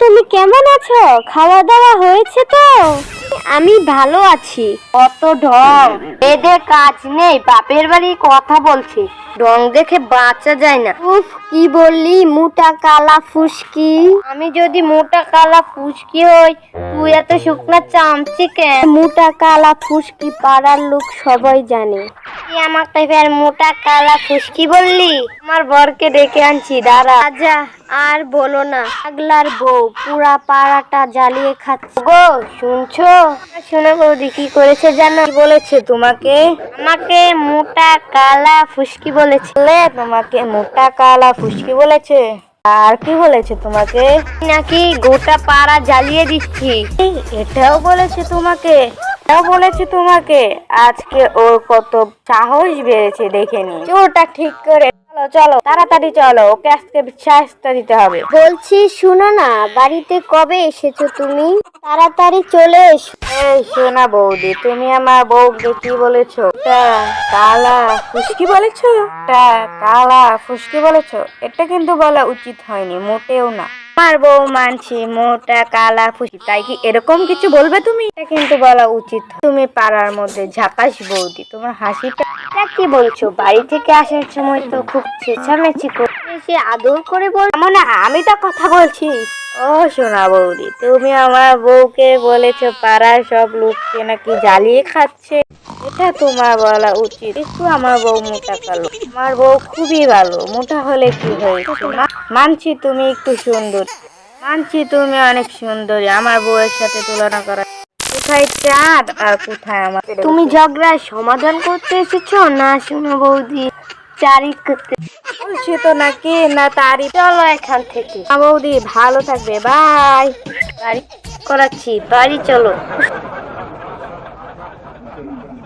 তুমি কেমন আছো? খাওয়া দাওয়া হয়েছে তো? আমি ভালো আছি। কত ঢং। এদের কাজ নেই, বাপের বাড়ি কথা বলছি। ঢং দেখে বাঁচা যায় না। উফ, কি বললি, মোটা কালা ফুসকি? আমি যদি মোটা কালা ফুসকি হই, তুই এত শুকনা চামচি কেন? মোটা কালা ফুসকি পাড়ার লোক সবাই জানে। ফের মোটা কালা ফুচকি বললি? আমার বরকে ডেকে আনছি, দাঁড়া। রাজা, আর বলো না আগলার বউ, পুরা পাড়াটা জ্বালিয়ে খাচ্ছে। গো, শুনছো? শোনো বৌদি কি করেছে জানো? বলেছে তোমাকে? আমাকে মোটা কালা ফুসকি বলেছে। তোমাকে মোটা কালা ফুসকি বলেছে। আর কি বলেছে তোমাকে? নাকি গোটা পাড়া জ্বালিয়ে দিচ্ছি? এটাও বলেছে তোমাকে। বলেছে তোমাকে। আজকে ওর কত সাহস বেড়েছে দেখে নি। চোরটা ঠিক করে চলো চলো তাড়াতাড়ি চলো ওকে আজকে শাস্তা দিতে হবে। বলছি শুনো না বাড়িতে কবে এসেছ তুমি? তাড়াতাড়ি চলে এসো। এই সোনা বৌদি তুমি আমার বউকে কি বলেছ? কালা ফুসকি বলেছ? কালা ফুসকি বলেছ? এটা কিন্তু বলা উচিত হয়নি মোটেও না। আমার বউ মানছি, মোটা, কালা ফুসকি তাই কি এরকম কিছু বলবে তুমি? এটা কিন্তু বলা উচিত। তুমি পাড়ার মধ্যে ঝাকাস বৌদি, তোমার হাসিটা কি বলছো? বাড়ি থেকে আসার সময় তো খুব চেঁচামেচি করে সে আদর করে বল। মানে আমি তো কথা বলছি। ও সোনা বৌদি, তুমি আমার বউকে বলেছ পাড়ার সব লোককে নাকি জ্বালিয়ে খাচ্ছে? এটা তোমার বলা উচিত। একটু আমার বউ মোটা কালো। আমার বউ খুবই ভালো। মোটা হলে কি হয়েছে? মানছি তুমি একটু সুন্দর। মানছি তুমি অনেক সুন্দরী আমার বউয়ের সাথে তুলনা করা। কোথায় চাঁদ আর কোথায় আমার তুমি ঝগড়ার সমাধান করতে এসেছ না শোনো বৌদি? চারি করতে বলছি তো নাকি? না তারই চলো এখান থেকে। বৌদি ভালো থাকবে বাই। বাড়ি করাচ্ছি বাড়ি চলো।